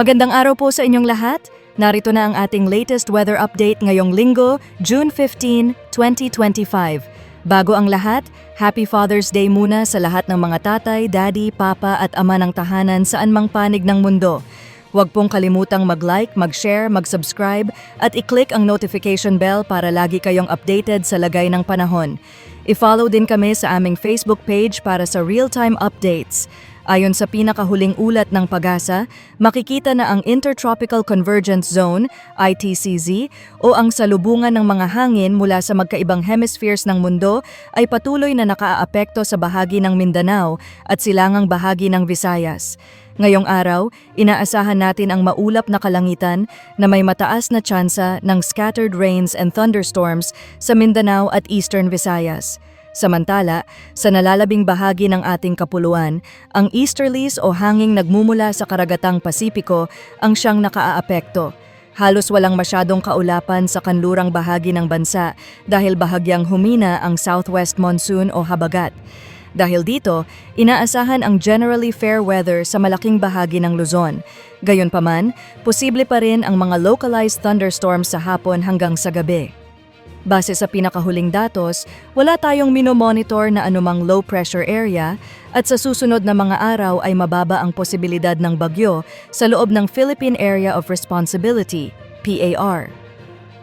Magandang araw po sa inyong lahat. Narito na ang ating latest weather update ngayong linggo, June 15, 2025. Bago ang lahat, Happy Father's Day muna sa lahat ng mga tatay, daddy, papa at ama ng tahanan saan mang panig ng mundo. Huwag pong kalimutang mag-like, mag-share, mag-subscribe at i-click ang notification bell para lagi kayong updated sa lagay ng panahon. I-follow din kami sa aming Facebook page para sa real-time updates. Ayon sa pinakahuling ulat ng pag-asa, makikita na ang Intertropical Convergence Zone, ITCZ, o ang salubungan ng mga hangin mula sa magkaibang hemispheres ng mundo ay patuloy na nakaaapekto sa bahagi ng Mindanao at silangang bahagi ng Visayas. Ngayong araw, inaasahan natin ang maulap na kalangitan na may mataas na tsansa ng scattered rains and thunderstorms sa Mindanao at Eastern Visayas. Samantala, sa nalalabing bahagi ng ating kapuluan, ang easterlies o hanging nagmumula sa karagatang Pasipiko ang siyang nakaaapekto. Halos walang masyadong kaulapan sa kanlurang bahagi ng bansa dahil bahagyang humina ang southwest monsoon o habagat. Dahil dito, inaasahan ang generally fair weather sa malaking bahagi ng Luzon. Gayunpaman, posible pa rin ang mga localized thunderstorms sa hapon hanggang sa gabi. Base sa pinakahuling datos, wala tayong minomonitor na anumang low pressure area at sa susunod na mga araw ay mababa ang posibilidad ng bagyo sa loob ng Philippine Area of Responsibility, PAR.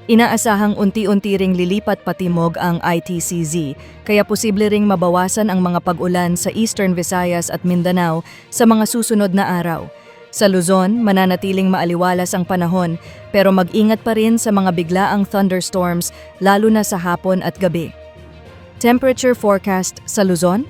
Inaasahang unti-unti ring lilipat patimog ang ITCZ, kaya posible ring mabawasan ang mga pag-ulan sa Eastern Visayas at Mindanao sa mga susunod na araw. Sa Luzon, mananatiling maaliwalas ang panahon pero mag-ingat pa rin sa mga biglaang thunderstorms lalo na sa hapon at gabi. Temperature forecast sa Luzon?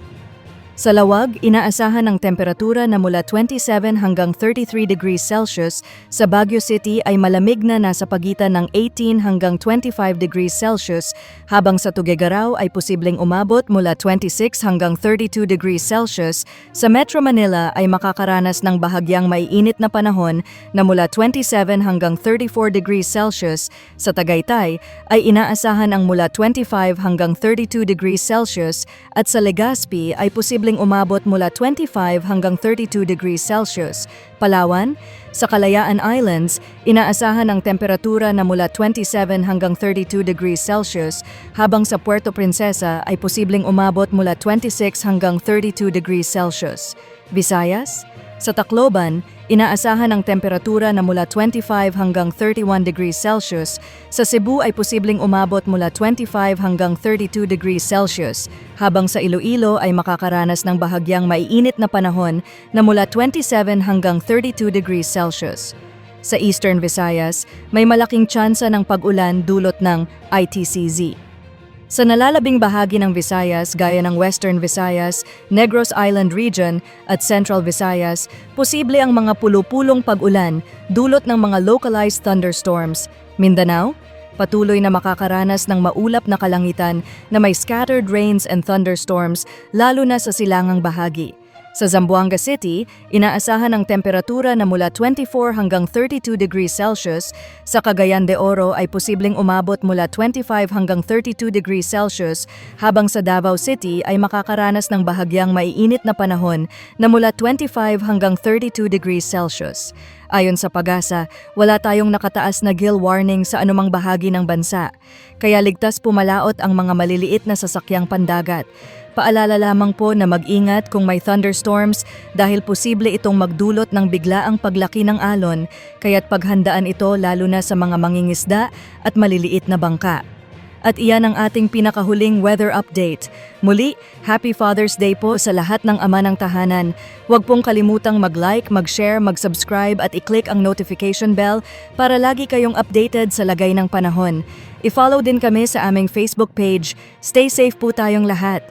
Sa Lawag, inaasahan ang temperatura na mula 27 hanggang 33 degrees Celsius, sa Baguio City ay malamig na nasa pagitan ng 18 hanggang 25 degrees Celsius, habang sa Tuguegarao ay posibleng umabot mula 26 hanggang 32 degrees Celsius, sa Metro Manila ay makakaranas ng bahagyang maiinit na panahon na mula 27 hanggang 34 degrees Celsius, sa Tagaytay ay inaasahan ang mula 25 hanggang 32 degrees Celsius, at sa Legazpi ay posibleng umabot mula 25 hanggang 32 degrees Celsius. Palawan, sa Kalayaan Islands, inaasahan ang temperatura na mula 27 hanggang 32 degrees Celsius, habang sa Puerto Princesa ay posibleng umabot mula 26 hanggang 32 degrees Celsius. Visayas, sa Tacloban, inaasahan ang temperatura na mula 25 hanggang 31 degrees Celsius. Sa Cebu ay posibleng umabot mula 25 hanggang 32 degrees Celsius, habang sa Iloilo ay makakaranas ng bahagyang maiinit na panahon na mula 27 hanggang 32 degrees Celsius. Sa Eastern Visayas, may malaking tsansa ng pag-ulan dulot ng ITCZ. Sa nalalabing bahagi ng Visayas gaya ng Western Visayas, Negros Island Region at Central Visayas, posible ang mga pulupulong pag-ulan dulot ng mga localized thunderstorms. Mindanao, patuloy na makakaranas ng maulap na kalangitan na may scattered rains and thunderstorms lalo na sa silangang bahagi. Sa Zamboanga City, inaasahan ang temperatura na mula 24 hanggang 32 degrees Celsius. Sa Cagayan de Oro ay posibleng umabot mula 25 hanggang 32 degrees Celsius, habang sa Davao City ay makakaranas ng bahagyang maiinit na panahon na mula 25 hanggang 32 degrees Celsius. Ayon sa pag-asa, wala tayong nakataas na gill warning sa anumang bahagi ng bansa, kaya ligtas pumalaot ang mga maliliit na sasakyang pandagat. Paalala lamang po na mag-ingat kung may thunderstorms dahil posible itong magdulot ng biglaang paglaki ng alon, kaya't paghandaan ito lalo na sa mga mangingisda at maliliit na bangka. At iyan ang ating pinakahuling weather update. Muli, Happy Father's Day po sa lahat ng ama ng tahanan. Huwag pong kalimutang mag-like, mag-share, mag-subscribe at i-click ang notification bell para lagi kayong updated sa lagay ng panahon. I-follow din kami sa aming Facebook page. Stay safe po tayong lahat.